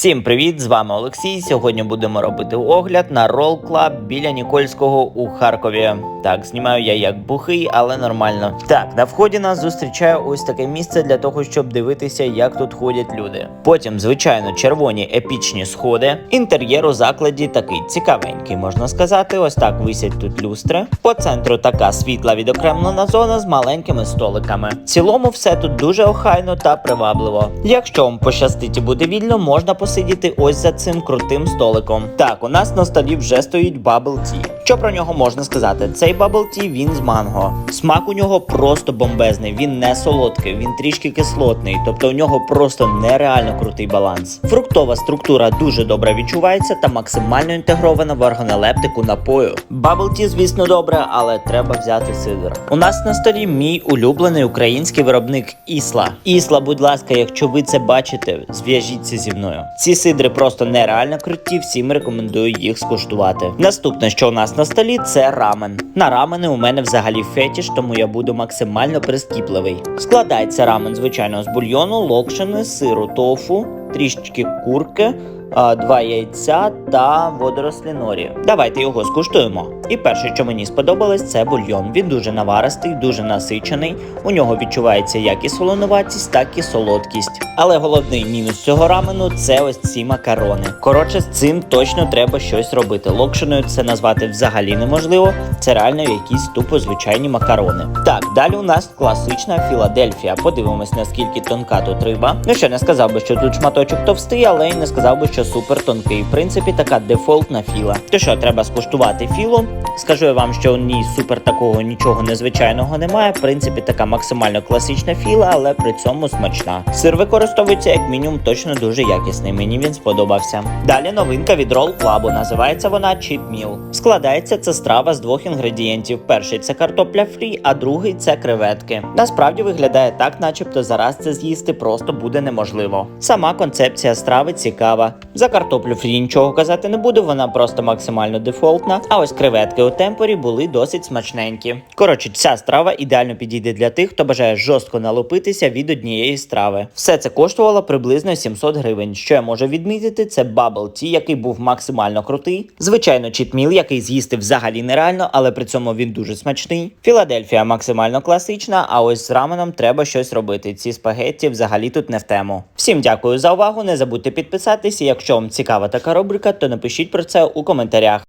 Всім привіт! З вами Олексій. Сьогодні будемо робити огляд на Roll Club біля Нікольського у Харкові. Так, знімаю я як бухий, але нормально. Так, на вході нас зустрічає ось таке місце для того, щоб дивитися, як тут ходять люди. Потім, звичайно, червоні епічні сходи. Інтер'єр у закладі такий цікавенький, можна сказати. Ось так висять тут люстри. По центру така світла відокремлена зона з маленькими столиками. В цілому все тут дуже охайно та привабливо. Якщо вам пощастить і буде вільно, можна посидіти ось за цим крутим столиком. Так, у нас на столі вже стоїть Bubble Tea. Що про нього можна сказати? Цей Bubble Tea, він з манго. Смак у нього просто бомбезний. Він не солодкий, він трішки кислотний, тобто у нього просто нереально крутий баланс. Фруктова структура дуже добре відчувається та максимально інтегрована в органолептику напою. Bubble Tea, звісно, добре, але треба взяти сидр. У нас на столі мій улюблений український виробник Ісла. Ісла, будь ласка, якщо ви це бачите, зв'яжіться зі мною. Ці сидри просто нереально круті, всім рекомендую їх скуштувати. Наступне, що у нас на столі, це рамен. На рамени у мене взагалі фетіш, тому я буду максимально прискіпливий. Складається рамен, звичайно, з бульйону, локшини, сиру, тофу, трішечки курки. Два яйця та водорослі норі. Давайте його скуштуємо. І перше, що мені сподобалось, це бульйон. Він дуже наваристий, дуже насичений. У нього відчувається як і солонуватість, так і солодкість. Але головний мінус цього рамену це ось ці макарони. Коротше, з цим точно треба щось робити. Локшиною це назвати взагалі неможливо. Це реально якісь тупо звичайні макарони. Так, далі у нас класична Філадельфія. Подивимось, наскільки тонка тут риба. Ну що не сказав би, що тут шматочок товстий, але й не сказав би, що супер тонкий. В принципі, така дефолтна філа. То що, треба скуштувати філу. Скажу я вам, що у ній супер такого нічого незвичайного немає. В принципі, така максимально класична філа, але при цьому смачна. Сир використовується як мінімум точно дуже якісний. Мені він сподобався. Далі новинка від Roll Club. Називається вона Cheap Meal. Складається ця страва з двох інгредієнтів: перший це картопля фрі, а другий це креветки. Насправді виглядає так, начебто зараз це з'їсти просто буде неможливо. Сама концепція страви цікава. За картоплю фрі нічого казати не буду, вона просто максимально дефолтна. А ось креветки у темпорі були досить смачненькі. Коротше, ця страва ідеально підійде для тих, хто бажає жорстко налупитися від однієї страви. Все це коштувало приблизно 700 гривень. Що я можу відмітити, це Bubble Tea, який був максимально крутий. Звичайно, чітміл, який з'їсти взагалі нереально, але при цьому він дуже смачний. Філадельфія максимально класична, а ось з раменом треба щось робити. Ці спагетті взагалі тут не в тему. Всім дякую за увагу. Не забудьте підписатися. Якщо вам цікава така рубрика, то напишіть про це у коментарях.